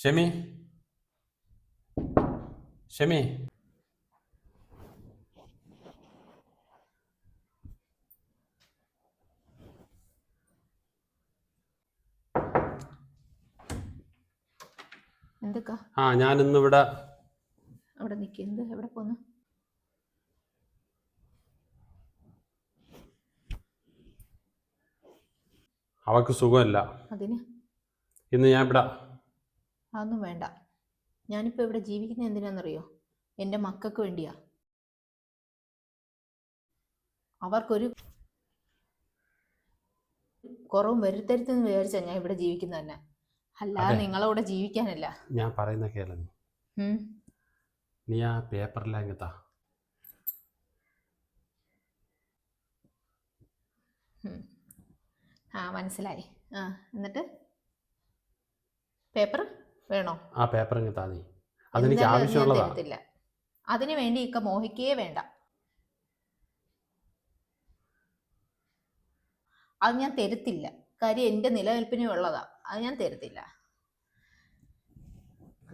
ഷെമി? ഷെമി? ആ ഞാൻ ഇന്നിവിടെ അവിടെ നിൽക്കുന്നത് എവിടെ പോന്നു? അവക്ക് സുഖമല്ല. അതിന്? ഇന്ന് ഞാൻ ഇവിടെ അതൊന്നും വേണ്ട. ഞാനിപ്പോൾ ഇവിടെ ജീവിക്കുന്നത് എന്തിനാണെന്നറിയോ എന്റെ മക്കൾക്ക് വേണ്ടിയാ. അവർക്കൊരു കുറവും വരുത്തരുതെന്ന് വിചാരിച്ചാ ഞാൻ ഇവിടെ ജീവിക്കുന്നത് തന്നെ. അല്ലാതെ അതെ. നിങ്ങളവിടെ ജീവിക്കാനല്ല. ഞാൻ പറയുന്ന കേള നീ ആ ഉം. ആ മനസ്സിലായി. ആ എന്നിട്ട്? പേപ്പർ വേണോ? ആ പേപ്പർ ഇങ്ങത്താ നീ. അതെനിക്ക് ആവശ്യമുള്ളതാ. അതിനു വേണ്ടി ഇക്ക മോഹിക്കേ വേണ്ട. അത് ഞാൻ തരുത്തില്ല. കാര്യം എന്റെ നിലനിൽപ്പിന് ഉള്ളതാ അത് ഞാൻ തരുത്തില്ല.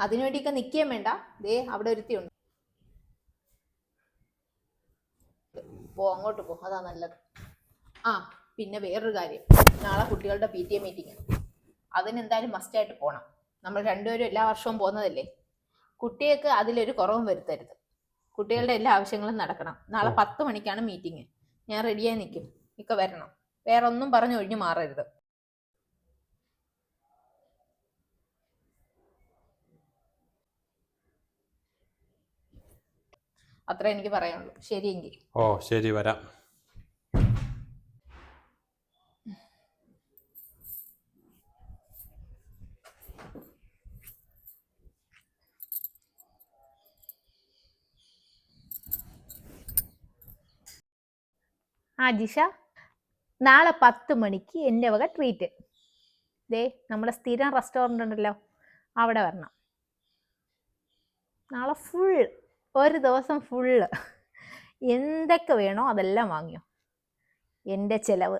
അതിനുവേണ്ടി ഇക്ക നിൽക്കുകയും വേണ്ട. ദേ അവിടെ ഒരുത്തിയുണ്ട്. പോ അങ്ങോട്ട് പോ. അതാ നല്ലത്. ആ പിന്നെ വേറൊരു കാര്യം. നാളെ കുട്ടികളുടെ പി ടി എ മീറ്റിംഗ് അതിനെന്തായാലും മസ്റ്റായിട്ട് പോകണം നമ്മൾ രണ്ടുപേരും എല്ലാ വർഷവും പോകുന്നതല്ലേ? കുട്ടികൾക്ക് അതിലൊരു കുറവും വരുത്തരുത്. കുട്ടികളുടെ എല്ലാ ആവശ്യങ്ങളും നടക്കണം. നാളെ. പത്ത് മണിക്കാണ് മീറ്റിംഗ്. ഞാൻ റെഡിയായി നിൽക്കും. ഇക്ക വരണം. വേറെ ഒന്നും പറഞ്ഞു ഒഴിഞ്ഞു മാറരുത്. അത്ര എനിക്ക് പറയാനുള്ളൂ. ശരിയെങ്കിൽ. ഓ ശരി വരാം. ആ ജിഷ നാളെ പത്ത് മണിക്ക് എന്റെ വക ട്രീറ്റ് ദേ നമ്മുടെ സ്ഥിരം റെസ്റ്റോറന്റ് ഉണ്ടല്ലോ അവിടെ വരണം. നാളെ ഫുൾ ഒരു ദിവസം ഫുള്ള് എന്തൊക്കെ വേണോ അതെല്ലാം വാങ്ങിയോ. എന്റെ ചിലവ്.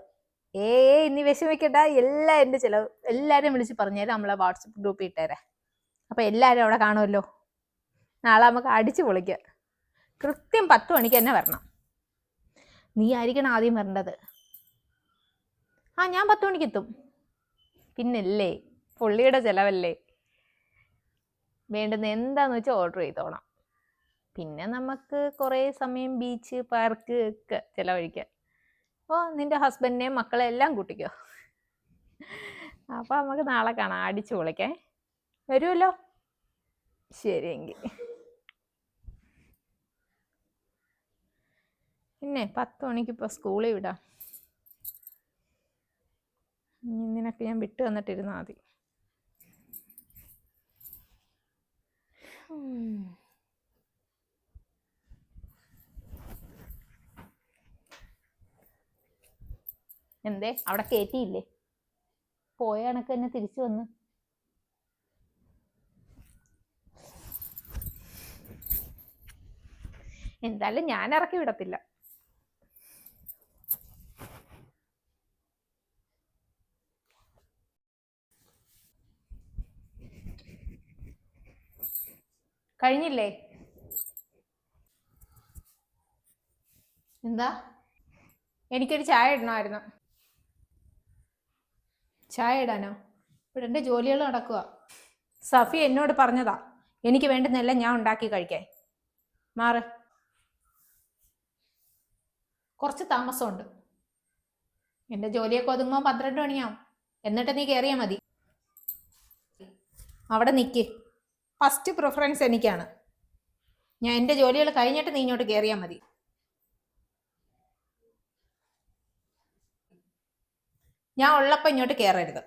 ഏ ഇനി വിഷമിക്കണ്ട എല്ലാം എന്റെ ചിലവ്. എല്ലാവരും വിളിച്ച് പറഞ്ഞുതരാം നമ്മളെ വാട്സപ്പ് ഗ്രൂപ്പിൽ ഇട്ടേരെ. അപ്പോൾ എല്ലാവരും അവിടെ കാണുമല്ലോ. നാളെ നമുക്ക് അടിച്ചു പൊളിക്കുക കൃത്യം പത്ത് മണിക്ക് തന്നെ വരണം. നീ ആയിരിക്കണം ആദ്യം വരേണ്ടത്. ആ ഞാൻ പത്ത് മണിക്ക് എത്തും. പിന്നല്ലേ പുള്ളിയുടെ ചിലവല്ലേ? വേണ്ടുന്ന എന്താന്ന് വെച്ചാൽ ഓർഡർ ചെയ്തോണം പിന്നെ നമുക്ക് കുറേ സമയം ബീച്ച് പാർക്ക് ഒക്കെ ചിലവഴിക്കാം. ഓ നിന്റെ ഹസ്ബൻഡിനെയും മക്കളെ എല്ലാം കൂട്ടിക്കോ. അപ്പോൾ നമുക്ക് നാളെ കാണാം. അടിച്ചു പൊളിക്കേ വരുമല്ലോ ശരിയെങ്കിൽ പിന്നെ പത്ത് മണിക്ക് ഇപ്പോൾ സ്കൂളിൽ വിടാം. ഇനി നിനക്ക് ഞാൻ വിട്ടു വന്നിട്ടിരുന്നാൽ മതി. എന്തേ? അവിടെ കയറ്റിയില്ലേ പോയ കണക്ക് തന്നെ തിരിച്ചു വന്ന്. എന്തായാലും ഞാൻ ഇറക്കി വിടത്തില്ല. കഴിഞ്ഞില്ലേ? എന്താ? എനിക്കൊരു ചായ ഇടണമായിരുന്നു. ചായ ഇടാനോ? ഇവിടെ എന്റെ ജോലികൾ നടക്കുക സഫി എന്നോട് പറഞ്ഞതാ എനിക്ക് വേണ്ടുന്നെല്ലാം ഞാൻ ഉണ്ടാക്കി കഴിക്കാൻ. മാറ്. കുറച്ച് താമസമുണ്ട്. എന്റെ ജോലിയൊക്കെ ഒതുങ്ങുമ്പോൾ പന്ത്രണ്ട് മണിയാവും. എന്നിട്ട് നീ കയറിയാൽ മതി. അവിടെ നിൽക്ക് ഫസ്റ്റ് പ്രിഫറൻസ് എനിക്കാണ്. ഞാൻ എന്റെ ജോലികൾ കഴിഞ്ഞിട്ട് നീ ഇങ്ങോട്ട് കയറിയാൽ മതി. ഞാൻ ഉള്ളപ്പോൾ ഇങ്ങോട്ട് കയറരുത്.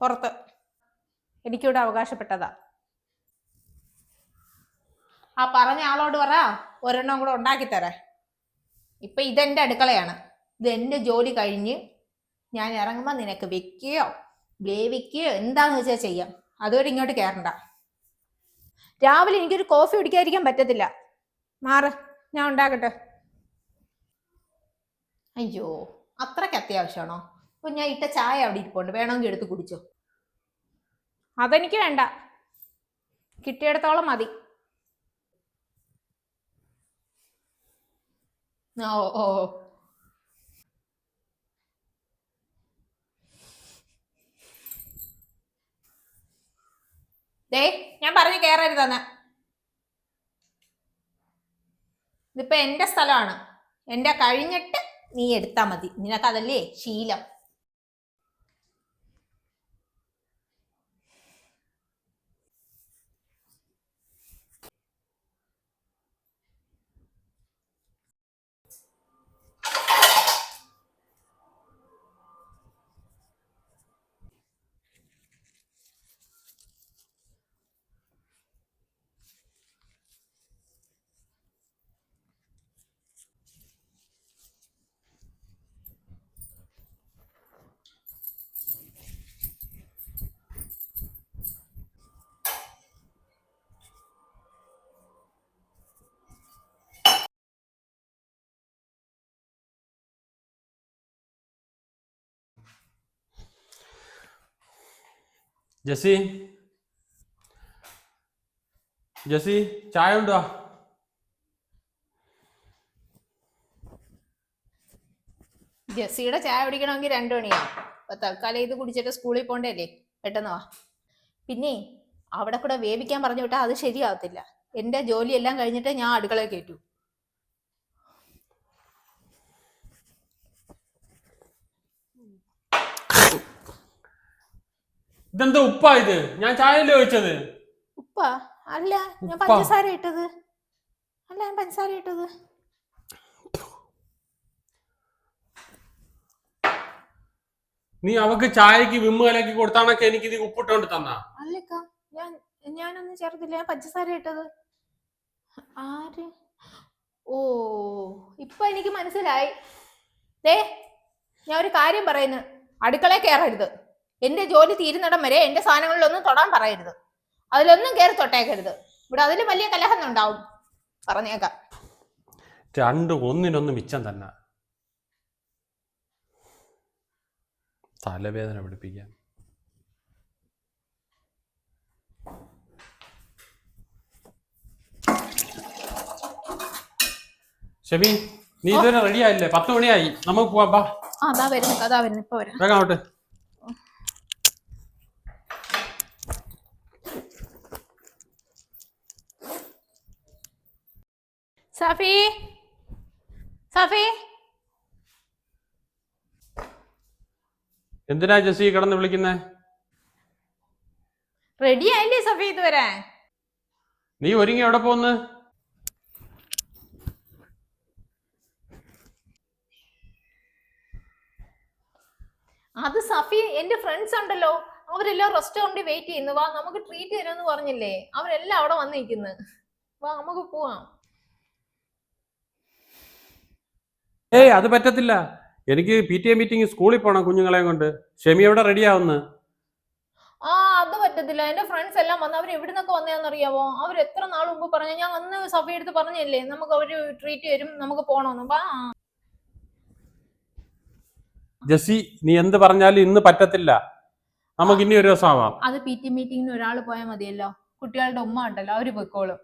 പുറത്ത്. എനിക്കിവിടെ അവകാശപ്പെട്ടതാ. ആ പറഞ്ഞ ആളോട് പറ. ഒരെണ്ണം കൂടെ ഉണ്ടാക്കി തരാൻ. ഇപ്പൊ ഇതെന്റെ അടുക്കളയാണ്. ഇത് എന്റെ ജോലി കഴിഞ്ഞ് ഞാൻ ഇറങ്ങുമ്പോൾ നിനക്ക് വെക്കുകയോ വേവിക്കുകയോ എന്താന്ന് വെച്ചാൽ ചെയ്യാം? അതുവരെ ഇങ്ങോട്ട് കയറണ്ട രാവിലെ എനിക്കൊരു കോഫി കുടിക്കാതിരിക്കാൻ പറ്റത്തില്ല. മാറ് ഞാൻ ഉണ്ടാക്കട്ടെ. അയ്യോ അത്രയ്ക്ക് അത്യാവശ്യമാണോ? അപ്പൊ ഞാൻ ഇട്ട ചായ അവിടെ ഇരിപ്പുണ്ട്. വേണമെങ്കിൽ എടുത്ത് കുടിച്ചോ. അതെനിക്ക് വേണ്ട. കിട്ടിയിടത്തോളം മതി. ഓ ഓ. ദേ ഞാൻ പറഞ്ഞു കയറരുതെന്ന് ഇതിപ്പോ എന്റെ സ്ഥലമാണ്. എന്റെ കഴിഞ്ഞിട്ട് നീ എടുത്താ മതി. നിനക്കതല്ലേ ശീലം. ജസി ജസി ചായ ഉണ്ടോ? ജസിയുടെ ചായ കുടിക്കണമെങ്കിൽ രണ്ടു മണിയാവും. അപ്പൊ തൽക്കാലം ഇത് കുടിച്ചിട്ട് സ്കൂളിൽ പോണ്ടല്ലേ? പെട്ടെന്ന് വാ. പിന്നെ അവിടെ കൂടെ വേവിക്കാൻ പറഞ്ഞു വിട്ടാൽ അത് ശരിയാവത്തില്ല. എന്റെ ജോലിയെല്ലാം കഴിഞ്ഞിട്ട് ഞാൻ അടുക്കളയിൽ കയറ്റു. ഇതെന്താ ഉപ്പാ ഇത്? ഞാൻ ചായയല്ലേ ചോദിച്ചത് ഉപ്പ? അല്ല ഞാൻ ഉപ്പ. പഞ്ചസാര ഇട്ടത്. അല്ല ഞാൻ പഞ്ചസാര ഇട്ടത്. നീ അവക്ക് ചായക്ക് വിമ്മ് കലക്കി കൊടുത്താണൊക്കെ എനിക്ക് ഇത് ഉപ്പിട്ടോണ്ട് തന്ന. അല്ലക്ക ഞാൻ ഞാനൊന്നും ചേർത്തില്ല. ഞാൻ പഞ്ചസാര ഇട്ടത്. ആര്? ഓ ഇപ്പൊ എനിക്ക് മനസ്സിലായി. ദേ ഞാൻ ഒരു കാര്യം പറയുന്നു. അടുക്കളയിൽ കയറരുത് എന്റെ ജോലി തീരുന്നിടം വരെ എന്റെ സാധനങ്ങളിലൊന്നും തൊടാൻ പറയരുത്. അതിലൊന്നും കയറി തൊട്ടേക്കരുത്. ഇവിടെ അതിലും വലിയ കലഹം ഉണ്ടാവും. പറഞ്ഞേക്കാം. രണ്ട് ഒന്നിനൊന്ന് മിച്ചം തന്നെ. തലവേദന പിടിപ്പിക്കാൻ. ഷെമി നീ ഇതുവരെ റെഡി ആയില്ലേ? പത്ത് മണിയായി. നമുക്ക് പോവാം ബാ. ആ അതാ വരുന്നു. അതാ വരുന്നു. ഇപ്പൊ വരാം. വേഗം അങ്ങോട്ട്. സഫി? സഫി? എന്തിനാ ജസി കിടന്ന് വിളിക്കുന്നേ? റെഡി ആയില്ലേ സഫി ഇതുവരെ? നീ ഒരുങ്ങി എവിടെ പോന്ന്? അത് സഫി എന്റെ ഫ്രണ്ട്സ് ഉണ്ടല്ലോ. അവരെല്ലാം റെസ്റ്റോറന്റിൽ വെയിറ്റ് ചെയ്യുന്നു. വാ നമുക്ക് ട്രീറ്റ് തരുമെന്ന് പറഞ്ഞില്ലേ? അവരെല്ലാം അവിടെ വന്നിരിക്കുന്നു. വാ നമുക്ക് പോവാം. ഏയ് അത് പറ്റത്തില്ല. എനിക്ക് പി ടി എ മീറ്റിംഗ് സ്കൂളിൽ പോകണം കുഞ്ഞുങ്ങളെയും കൊണ്ട്. ഷെമി എവിടെ റെഡി ആവുന്നു? ആ അത് പറ്റത്തില്ല. എന്റെ ഫ്രണ്ട്സ് എല്ലാം വന്ന് അവർ എവിടെ നിന്നൊക്കെ വന്നതെന്നറിയാവോ അവർ എത്ര നാൾ മുമ്പ് പറഞ്ഞു ഞാൻ അന്ന് സഫി എടുത്ത് പറഞ്ഞല്ലേ നമുക്ക് അവർ ട്രീറ്റ് തരും നമുക്ക് പോണോന്ന്. വാ ജസി നീ എന്ത് പറഞ്ഞാലും ഇന്ന് പറ്റത്തില്ല. നമുക്ക് ഇനി ഒരു ദിവസം ആവാം. അത് പി ടി മീറ്റിംഗിന് ഒരാൾ പോയാൽ മതിയല്ലോ. കുട്ടികളുടെ ഉമ്മ ഉണ്ടല്ലോ അവർ പൊയ്ക്കോളും.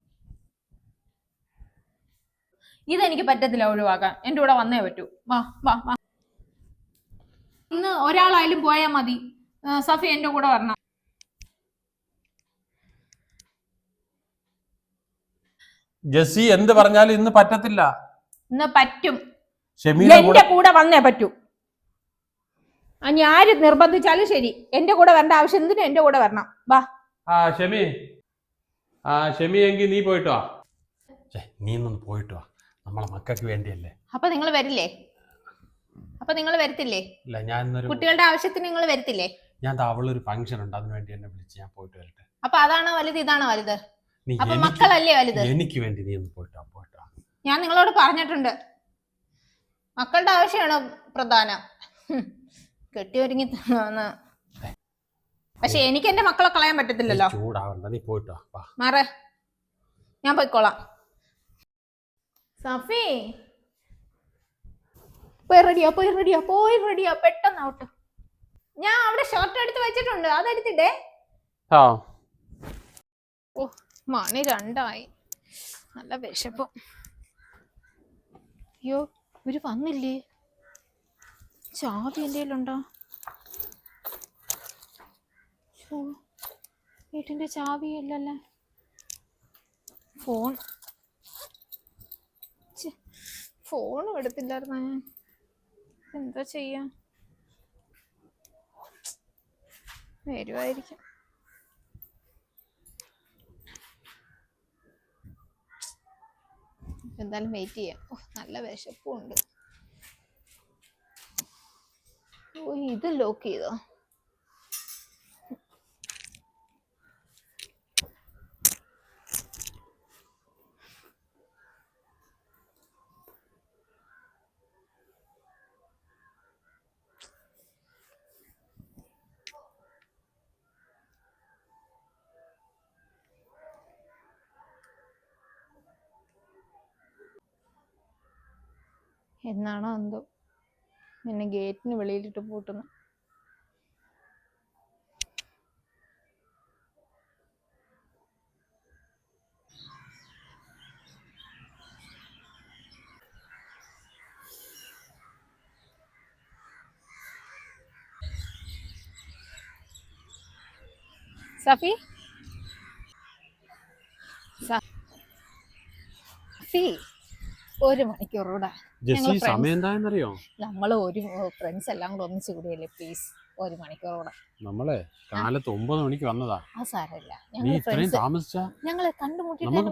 ഇതെനിക്ക് പറ്റത്തില്ല ഒഴിവാക്കാൻ. എന്റെ കൂടെ വന്നേ പറ്റൂ. വാ വാ വാ. ഇന്ന് ഒരാളായാലും പോയാൽ മതി. സഫി എന്റെ കൂടെ വരണം. ജസി എന്ത് പറഞ്ഞാലും ഇന്ന് പറ്റത്തില്ല. ഇന്ന് പറ്റും. എന്റെ കൂടെ വന്നേ പറ്റൂ. ആ ഞാൻ ആര് നിർബന്ധിച്ചാലും ശരി. എന്റെ കൂടെ വരേണ്ട ആവശ്യം എന്തിനും? എന്റെ കൂടെ വരണം. വാ. ആ ഷെമി. ആ ഷെമി എങ്കിൽ നീ പോയിട്ടോ വാ. നീ ഒന്ന് പോയിട്ട് വാ. നമ്മളെ മക്കൾക്ക് വേണ്ടിയല്ലേ? അപ്പൊ നിങ്ങൾ വരില്ലേ? അപ്പൊ നിങ്ങൾ വരത്തില്ലേ? ഇല്ല ഞാൻ ഇന്നൊരു കുട്ടികളുടെ ആവശ്യത്തിന് നിങ്ങൾ വരത്തില്ലേ? ഞാൻ ദാ അവളൊരു ഫംഗ്ഷൻ ഉണ്ട് അതിന് വേണ്ടി എന്നെ വിളിച്ച് ഞാൻ പോയിട്ട് വരട്ടെ. അപ്പൊ അതാണോ വലുത് ഇതാണോ വലുത്? നീ അപ്പൊ എനിക്ക് മക്കളല്ലേ വലുത്? എനിക്ക് വേണ്ടി നീ ഒന്ന് പോയിട്ട് പോയിട്ട്. ഞാൻ നിങ്ങളോട് പറഞ്ഞിട്ടുണ്ട്. മക്കളുടെ ആവശ്യമാണ് പ്രധാനം. ഹും. കെട്ടി ഒരുങ്ങി തന്നാ. പക്ഷെ എനിക്ക് എന്റെ മക്കളെ കളയാൻ നീ പറ്റത്തില്ലല്ലോ ചൂടാവണ്ട നീ പോയിട്ടോ വാ. മാറ. ഞാൻ പോയിക്കോളാം. സഫി. പോയി റെഡിയാ പോയി റെഡിയാ പോയി റെഡിയാ. പെട്ടെന്ന് ഔട്ട് ഞാൻ അവിടെ ഷർട്ട് എടുത്ത് വെച്ചിട്ടുണ്ട്. അതെടുത്തിട്ടേ ആ. ഓ മണി രണ്ടായി. നല്ല വിശപ്പം. അയ്യോ ഇവർ വന്നില്ലേ? ചാവി എന്റെ കയ്യിലുണ്ടോ? വീട്ടിന്റെ ചാവി ഇല്ലല്ലേ. ഫോൺ. ഫോണും എടുത്തില്ലായിരുന്നു? ഞാൻ എന്താ ചെയ്യാ? വരുമായിരിക്കും എന്തായാലും വെയിറ്റ് ചെയ്യാം. ഓ നല്ല വിശപ്പുണ്ട്. ഓ ഇത് ലോക്ക് ചെയ്തോ? എന്നാണോ എന്തോ. എന്നെ ഗേറ്റിന് വെളിയിലിട്ട് പൂട്ടുന്നു. സഫി? സഫി? ഒരു ഞങ്ങൾ friends. സമയം നമ്മൾ ഒരു ഫ്രണ്ട്സ് എല്ലാം കൂടെ ഒന്നിച്ച് കൂടിയല്ലേ പ്ലീസ് ഒരു മണിക്കൂർ കൂടെ. നമ്മളെ കാലത്ത് ഒമ്പത് മണിക്ക് വന്നതാ. ആ സാരമില്ല. ഞങ്ങൾ തന്നെ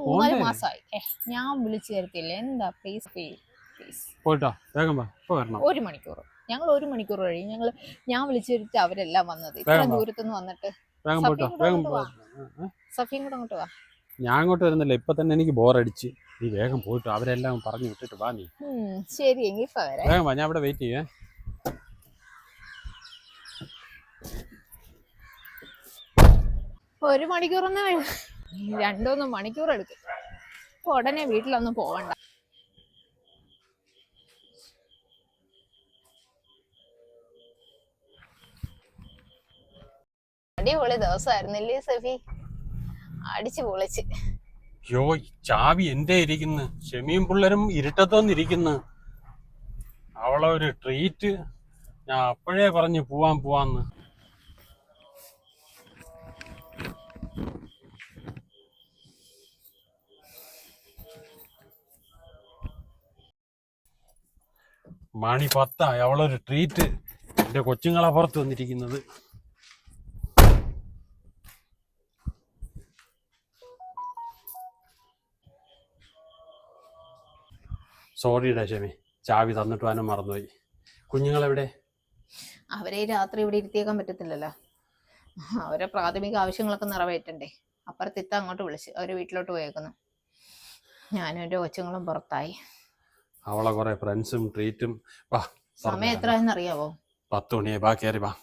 മൂന്നാൽ? മാസമായി. ഞാൻ വിളിച്ചു തരത്തില്ല എന്താ? പ്ലീസ് പ്ലീസ് പോയിട്ടോ? വേഗം ഒരു മണിക്കൂർ. ഞങ്ങൾ ഒരു മണിക്കൂർ കഴിയും ഞങ്ങൾ ഞാൻ വിളിച്ചു വരുത്തി അവരെല്ലാം വന്നത്. ഇത്ര ദൂരത്തുനിന്ന് വന്നിട്ട്. സഫിയും കൂടെ അങ്ങോട്ട് വാ. ഞാൻ അങ്ങോട്ട് വരുന്നില്ല. ഇപ്പൊ തന്നെ എനിക്ക് ബോറടിച്ച്. നീ വേഗം പോയിട്ട് അവരെല്ലാം പറഞ്ഞു വിട്ടിട്ട് വാ നീ. ശരി എങ്കിൽ വേഗം വാ ഞാൻ അവിടെ വെയിറ്റ് ചെയ്യേ. ഒരു മണിക്കൂറൊന്നും രണ്ടൂന്ന് മണിക്കൂർ എടുക്കും. അപ്പൊ ഉടനെ വീട്ടിലൊന്നും പോവണ്ട. അടിപൊളി ദിവസമായിരുന്നില്ലേ സഫി? അടിച്ചു പൊളിച്ച്. യോ ചാവി എന്റെ ഇരിക്കുന്നു? ഷെമിയും പിള്ളേരും ഇരുട്ടത്തോന്നിരിക്കുന്നു. അവളെ ഒരു ട്രീറ്റ് ഞാൻ അപ്പോഴേ പറഞ്ഞു പോവാൻ പോവാന്ന്. മണി പത്തായി. അവളൊരു ട്രീറ്റ് എന്റെ കൊച്ചുങ്ങളെ പുറത്ത് വന്നിരിക്കുന്നത്. സോറിയുടെ ഷെമി ചാവി തന്നിട്ട് വാനും മറന്നുപോയി. കുഞ്ഞുങ്ങളെവിടെ? അവരെ രാത്രി ഇവിടെ ഇരുത്തിയേക്കാൻ പറ്റത്തില്ലല്ലോ. അവരെ പ്രാഥമിക ആവശ്യങ്ങളൊക്കെ നിറവേറ്റണ്ടേ. അപ്പുറത്തിത്ത അങ്ങോട്ട് വിളിച്ച് അവർ വീട്ടിലോട്ട് പോയേക്കുന്നു. ഞാനും എന്റെ കൊച്ചുങ്ങളും പുറത്തായി. അവളെ കുറെ ഫ്രണ്ട്സും ട്രീറ്റും വാ സമയം എത്രയാണെന്ന് അറിയാവോ പത്ത് മണിയായി. വാ കയറി വാ.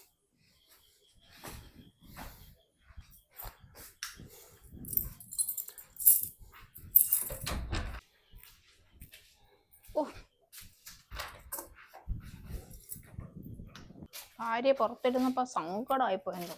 ഭാര്യ പുറത്തിരുന്നപ്പോ സങ്കടമായി എന്റെ